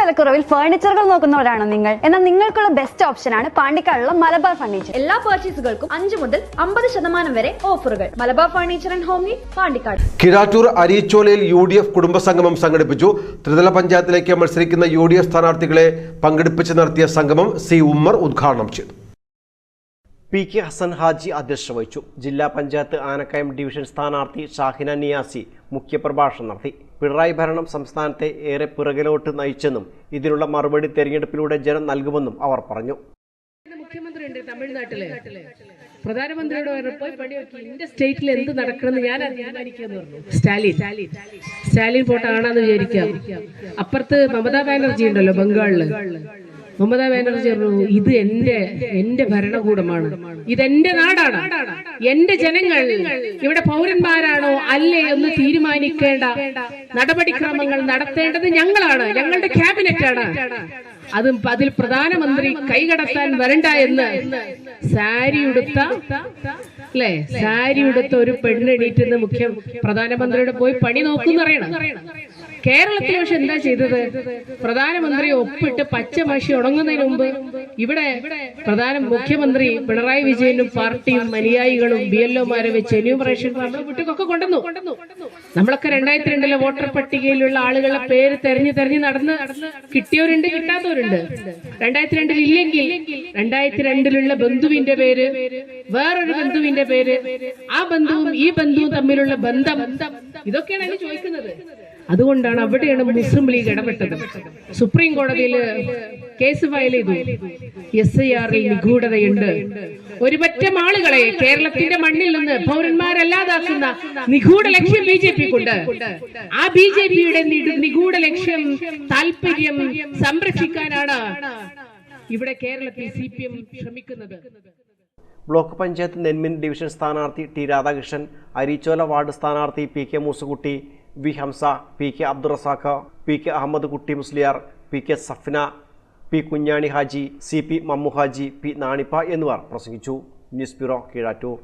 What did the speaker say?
വിലക്കുറവിൽ ഫർണിച്ചറുകൾ നോക്കുന്നവരാണോ നിങ്ങൾ. എന്നാൽ നിങ്ങൾക്കുള്ള ബെസ്റ്റ് ഓപ്ഷൻ ആണ് പാണ്ടിക്കാടുള്ള മലബാർ ഫർണിച്ചർ എല്ലാ പർച്ചേസുകൾക്കും അഞ്ച് മുതൽ അമ്പത് ശതമാനം വരെ ഓഫറുകൾ Malabar furniture and home need Pandikkad. Kirattur അരീച്ചോലയിൽ U D F കുടുംബസംഗമം സംഘടിപ്പിച്ചു. ത്രിതല പഞ്ചായത്തിലേക്ക് മത്സരിക്കുന്ന യു ഡി എഫ് സ്ഥാനാർത്ഥികളെ പങ്കെടുപ്പിച്ച് നടത്തിയ സംഗമം സി ഉമ്മർ ഉദ്ഘാടനം ചെയ്തു. പി കെ ഹസൻ ഹാജി അധ്യക്ഷത വഹിച്ചു. ജില്ലാ പഞ്ചായത്ത് ആനക്കയം ഡിവിഷൻ സ്ഥാനാർത്ഥി ഷാഹിന നിയാസി മുഖ്യപ്രഭാഷണം നടത്തി. പിണറായി ഭരണം സംസ്ഥാനത്തെ ഏറെ പിറകിലോട്ട് നയിച്ചെന്നും ഇതിനുള്ള മറുപടി തെരഞ്ഞെടുപ്പിലൂടെ ജനം നൽകുമെന്നും അവർ പറഞ്ഞു. മുഖ്യമന്ത്രി ഉണ്ട് തമിഴ്നാട്ടിൽ. പ്രധാനമന്ത്രിയോട് പോയി എന്റെ സ്റ്റേറ്റിൽ എന്ത് നടക്കണമെന്ന് ഞാൻ തീരുമാനിക്കാന്ന് സ്റ്റാലിൻ. സ്റ്റാലിൻ പോട്ടാണെന്ന് വിചാരിക്കാം. അപ്പുറത്ത് മമതാ ബാനർജി ഉണ്ടല്ലോ ബംഗാളിൽ. മമതാ ബാനർജി പറഞ്ഞു ഇത് എന്റെ എന്റെ ഭരണകൂടമാണ്. ഇതെന്റെ നാടാണ്. എന്റെ ജനങ്ങൾ ഇവിടെ പൗരന്മാരാണോ അല്ലേ എന്ന് തീരുമാനിക്കേണ്ട നടപടിക്രമങ്ങൾ നടത്തേണ്ടത് ഞങ്ങളാണ്. ഞങ്ങളുടെ ക്യാബിനറ്റാണ്. അതും അതിൽ പ്രധാനമന്ത്രി കൈകടത്താൻ വരണ്ട എന്ന് സാരി ഉടുത്ത അല്ലേ? സാരി ഉടുത്ത ഒരു പെണ്ണെണീറ്റ് മുഖ്യ പ്രധാനമന്ത്രിയുടെ പോയി പണി നോക്കുന്നറിയണം കേരളത്തിൽ പക്ഷെ എന്താ ചെയ്തത്? പ്രധാനമന്ത്രി ഒപ്പിട്ട് പച്ചമഷി ഉണങ്ങുന്നതിന് മുമ്പ് ഇവിടെ പ്രധാന മുഖ്യമന്ത്രി പിണറായി വിജയനും പാർട്ടിയും അനുയായികളും ബി എൽ ഒമാരെ വെച്ച് എന്യൂമറേഷൻ വീട്ടിലൊക്കെ കൊണ്ടുവന്നു. നമ്മളൊക്കെ രണ്ടായിരത്തി രണ്ടിലെ വോട്ടർ പട്ടികയിലുള്ള ആളുകളെ പേര് തെരഞ്ഞു തെരഞ്ഞു നടന്ന് കിട്ടിയവരുണ്ട് കിട്ടാത്തവരുണ്ട്. രണ്ടായിരത്തി രണ്ടിൽ ഇല്ലെങ്കിൽ രണ്ടായിരത്തി രണ്ടിലുള്ള ബന്ധുവിന്റെ പേര് വേറൊരു ബന്ധുവിന്റെ പേര് ആ ബന്ധുവും ഈ ബന്ധുവും തമ്മിലുള്ള ബന്ധം ഇതൊക്കെയാണ് അതിന് ചോദിക്കുന്നത്. അതുകൊണ്ടാണ് അവിടെയാണ് മുസ്ലിം ലീഗ് ഇടപെട്ടത്. സുപ്രീം കോടതിയിൽ കേസ് ഫയൽ ചെയ്തു. എസ് ഐ ആറിൽ നിഗൂഢതയുണ്ട്. ഒരുപറ്റം ആളുകളെ കേരളത്തിന്റെ മണ്ണിൽ നിന്ന് പൗരന്മാരല്ലാതാക്കുന്ന നിഗൂഢ ലക്ഷ്യം ബി ജെ പിക്കുണ്ട്. ആ ബി ജെ പിയുടെ നിഗൂഢ ലക്ഷ്യം താല്പര്യം സംരക്ഷിക്കാനാണ് ഇവിടെ കേരളത്തിൽ സി പി എം ശ്രമിക്കുന്നത്. ബ്ലോക്ക് പഞ്ചായത്ത് നെന്മിൻ ഡിവിഷൻ സ്ഥാനാർത്ഥി ടി രാധാകൃഷ്ണൻ അരീച്ചോല വാർഡ് സ്ഥാനാർത്ഥി P K Moosukutty V Hamza P K Abdurazak P K Ahammed Kutty Musliyar P K Safna P Kunjani Haji C P Mammu Haji P Nanippa എന്നിവർ പ്രസംഗിച്ചു. News bureau Keezhattoor.